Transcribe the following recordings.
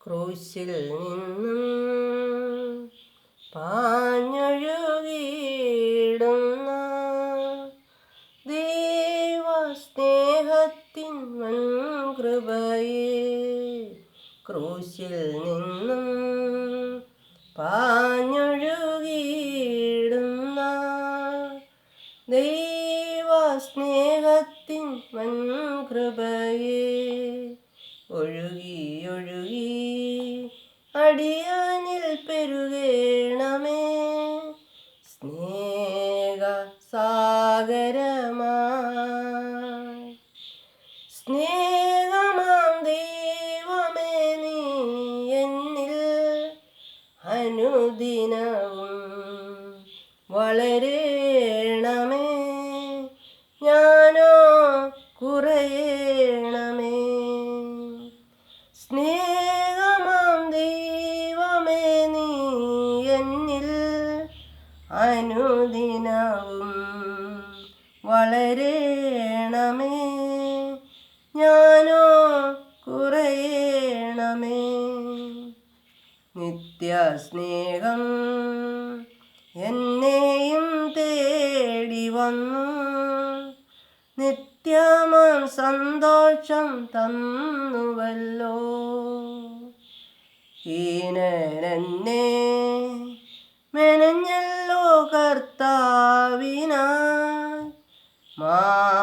ക്രൂശിൽ നിന്നും പാഞ്ഞൊഴുകിയിടുന്ന ദൈവസ്നേഹത്തിൻ വൻകൃപയെ ക്രൂശിൽ നിന്നും പാഞ്ഞൊഴുകിയിടുന്ന ദൈവസ്നേഹത്തിൻ വൻ കൃപയെ ഒഴുകി അടിയാനിൽ അനുദിനവും വളരേണമേ. ഞാനോ കുറയണമേ. നിത്യസ്നേഹം എന്നെയും തേടി വന്നു. നിത്യമം സന്തോഷം തന്നുവല്ലോ. ഹീനനെന്നെ മെനഞ്ഞല്ലോ കർത്താവിനായി മാനപാത്രവുമായി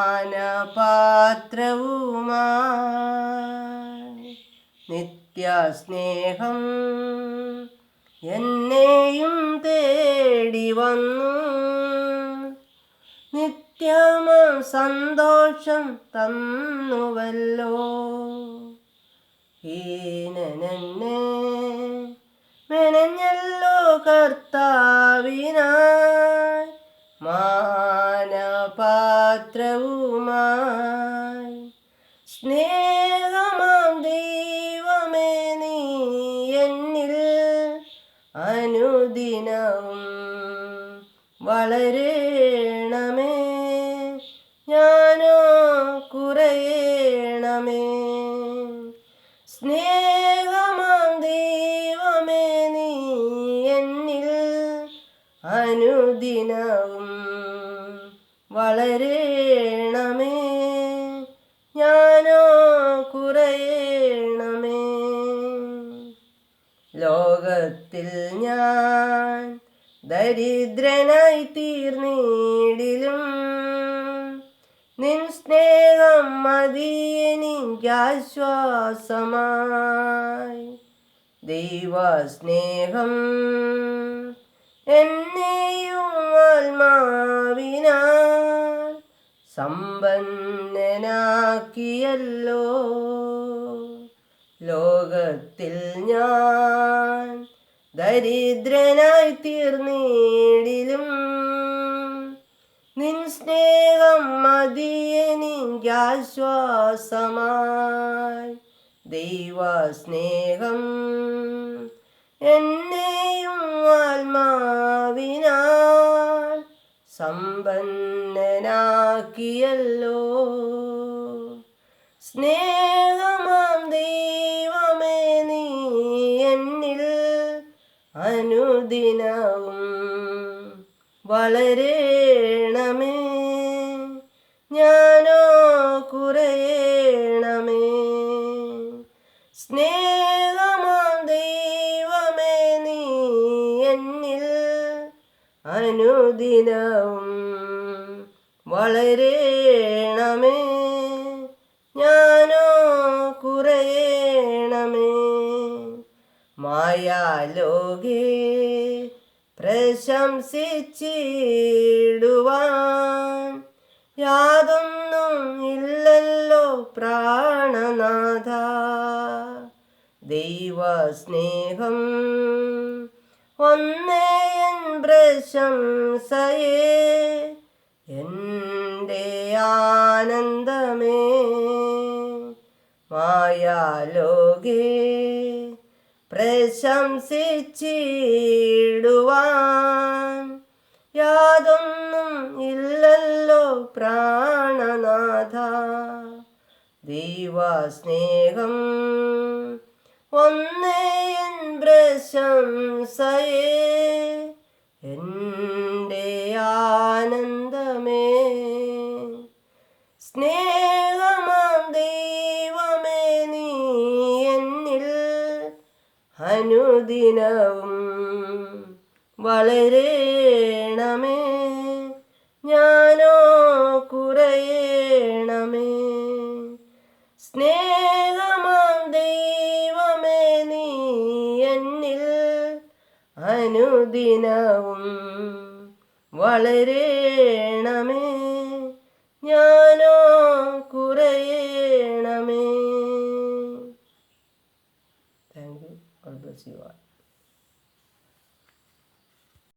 നിത്യസ്നേഹം എന്നെയും തേടി വന്നു. നിത്യമ സന്തോഷം തന്നുവല്ലോ. ഹീനനെന്നെ മെനഞ്ഞല്ലോ കർത്താവിനായി സ്നേഹമാം ദൈവമേ നീ എന്നിൽ അനുദിനവും വളരേണമേ. ഞാനോ കുറയേണമേ. സ്നേഹമാം ദൈവമേ നീ എന്നിൽ വളരേണമേ ലോകത്തിൽ ഞാൻ ദരിദ്രനായി തീർന്നിടിലും. നിൻ സ്നേഹം മതിയെനിക്കാശ്വാസമായി ദൈവസ്നേഹം എന്നെയും ആത്മാവിനാൽ സമ്പന്നനാക്കിയല്ലോ. ലോകത്തിൽ ഞാൻ ദരിദ്രനായി തീർന്നിടിലും. നിൻ സ്നേഹം മതിയെനിക്കാശ്വാസമായി ദൈവസ്നേഹം എന്നെയും ആത്മാവിനാൽ സമ്പന്നനാക്കിയല്ലോ. സ്നേഹമാം അനുദിനവും വളരേണമേ. ഞാനോ കുറയേണമേ. സ്നേഹമാം ദൈവമേ നീ എന്നിൽ അനുദിനവും വളരേണമേ. ഞാനോ കുറയേണമേ. മായാലോകേ പ്രശംസിച്ചിടുവാൻ. യാതൊന്നും ഇല്ലല്ലോ പ്രാണനാഥ. ദൈവസ്നേഹം ഒന്നേയൻ പ്രശംസയേ. എന്റെ ആനന്ദമേ. മായാലോകേ. പ്രശംസിച്ചിടുവാൻ. യാതൊന്നും ഇല്ലല്ലോ പ്രാണനാഥ. ദൈവസ്നേഹം ഒന്നേ പ്രശംസയേ. എന്റെ അനുദിനവും വളരേണമേ. ഞാനോ കുറയേണമേ. സ്നേഹമാം ദൈവമേ നീ എന്നിൽ അനുദിനവും വളരേണമേ.